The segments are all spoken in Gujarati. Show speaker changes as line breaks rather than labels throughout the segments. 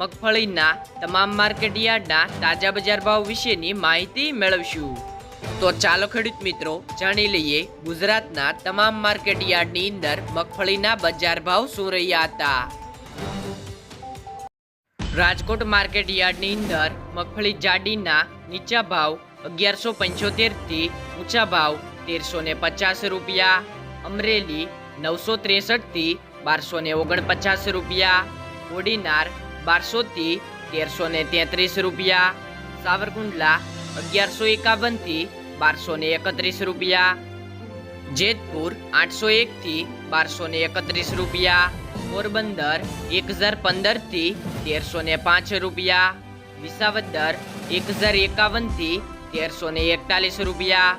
મગફળીના તમામ માર્કેટ યાર્ડના તાજા બજાર ભાવ વિશેની માહિતી મેળવશું. તો ચાલો ખેડૂત મિત્રો, જાણી લઈએ ગુજરાતના તમામ માર્કેટ યાર્ડની અંદર મગફળીના બજાર ભાવ શું રહ્યા હતા. રાજકોટ માર્કેટ યાર્ડની અંદર મગફળી જાડીના નીચા ભાવ અગિયારસો પંચોતેરથી ઊંચા ભાવ તેરસો ને પચાસ રૂપિયા, અમરેલી નવસો ત્રેસઠથી બારસો ને ઓગણપચાસ રૂપિયા કોડીનાર બારસો થી તેરસો ને તેત્રીસ રૂપિયા. સાવરકુંડલા અગિયારસો એકાવનથી બારસો ને એકત્રીસ રૂપિયા. જેતપુર આઠસો એક થી બારસો ને એકત્રીસ રૂપિયા. પોરબંદર એક હજાર પંદરથી તેરસો ને પાંચ રૂપિયા. વિસાવદર એક હજાર એકાવનથી તેરસો ને એકતાલીસ રૂપિયા.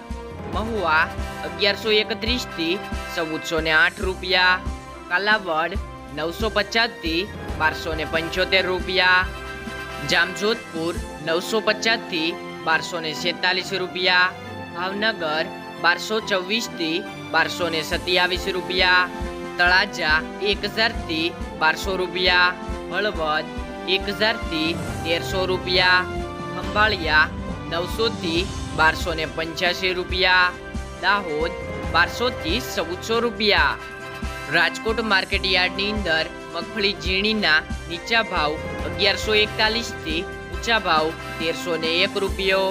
મહુવા અગિયારસો એકત્રીસથી ચૌદસો ને આઠ રૂપિયા. કાલાવડ નવસો પચાસથી બારસો ને પંચોતેર રૂપિયા. જામજોધપુર નવસો પચાસથી બારસો ને છેતાલીસ રૂપિયા. ભાવનગર બારસો ચોવીસથી બારસો ને સત્યાવીસ રૂપિયા. તળાજા એક હજારથી બારસો રૂપિયા. હળવદ એક હજારથી તેરસો રૂપિયા. ખંભાળિયા નવસો થી બારસો ને પંચ્યાસી રૂપિયા. દાહોદ બારસો થી ચૌદસો રૂપિયા. રાજકોટ માર્કેટ યાર્ડની અંદર મગફળી ઝીણીના નીચા ભાવ અગિયારસો એકતાલીસથી ઊંચા ભાવ તેરસો ને એક રૂપિયો.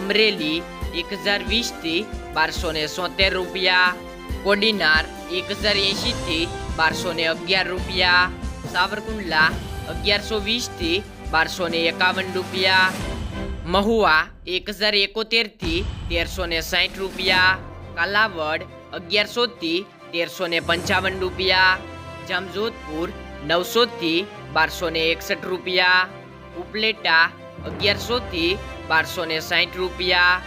અમરેલી એક હજાર વીસથી બારસો ને સોતેર રૂપિયા. કોડીનાર એક હજાર એંશી થી બારસો ને અગિયાર રૂપિયા. સાવરકુંડલા અગિયારસો વીસથી બારસો ને એકાવન રૂપિયા. મહુવા એક હજાર એકોતેરથી તેરસો ને સાઠ રૂપિયા. કાલાવડ અગિયારસો થી તેરસો ને પંચાવન રૂપિયા, જામજોધપુર નવસો થી બારસો ને એકસઠ રૂપિયા, ઉપલેટા અગિયારસો થી બારસો ને સાઠ રૂપિયા,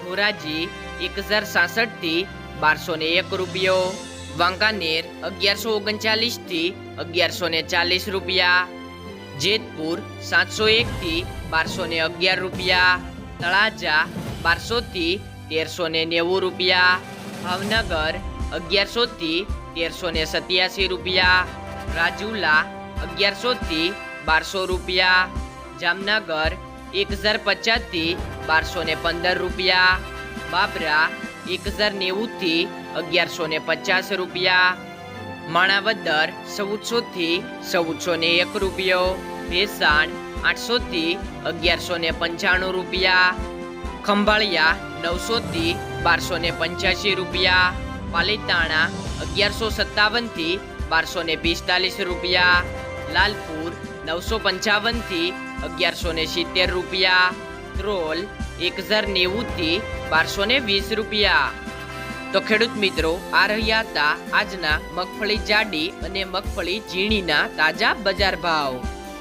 ધોરાજી એક હજાર સાસઠથી બારસો ને એક રૂપિયો, વાંકાનેર અગિયારસો ઓગણચાલીસથી અગિયારસો ને ચાલીસ રૂપિયા, જેતપુર સાતસો એક થી બારસો ને અગિયાર રૂપિયા, તળાજા બારસો થી તેરસો ને નેવું રૂપિયા, ભાવનગર અગિયારસો થી તેરસો ને સત્યાસી રૂપિયા. રાજુલા, અગિયારસો થી બારસો રૂપિયા. જામનગર એક હજાર પચાસથી બારસો ને પંદર રૂપિયા. બાબરા એક હજાર નેવું થી અગિયારસો ને પચાસ રૂપિયા. માણાવદર, ચૌદસો થી ચૌદસો ને એક રૂપિયો. ભેસાણ, આઠસો થી અગિયારસો ને પંચાણું રૂપિયા. ખંભાળિયા, નવસો થી બારસો ને પંચ્યાસી રૂપિયા. પાલીતાણા અગિયારસો સત્તાવનથી બારસો ને પિસ્તાલીસ રૂપિયા, લાલપુર નવસો પંચાવનથી અગિયારસો ને સિત્તેર રૂપિયા, ત્રોલ એક હજાર નેવું થી બારસો ને વીસ રૂપિયા. તો ખેડૂત મિત્રો, આ રહ્યા હતા આજના મગફળી જાડી અને મગફળી ઝીણીના તાજા બજાર ભાવ.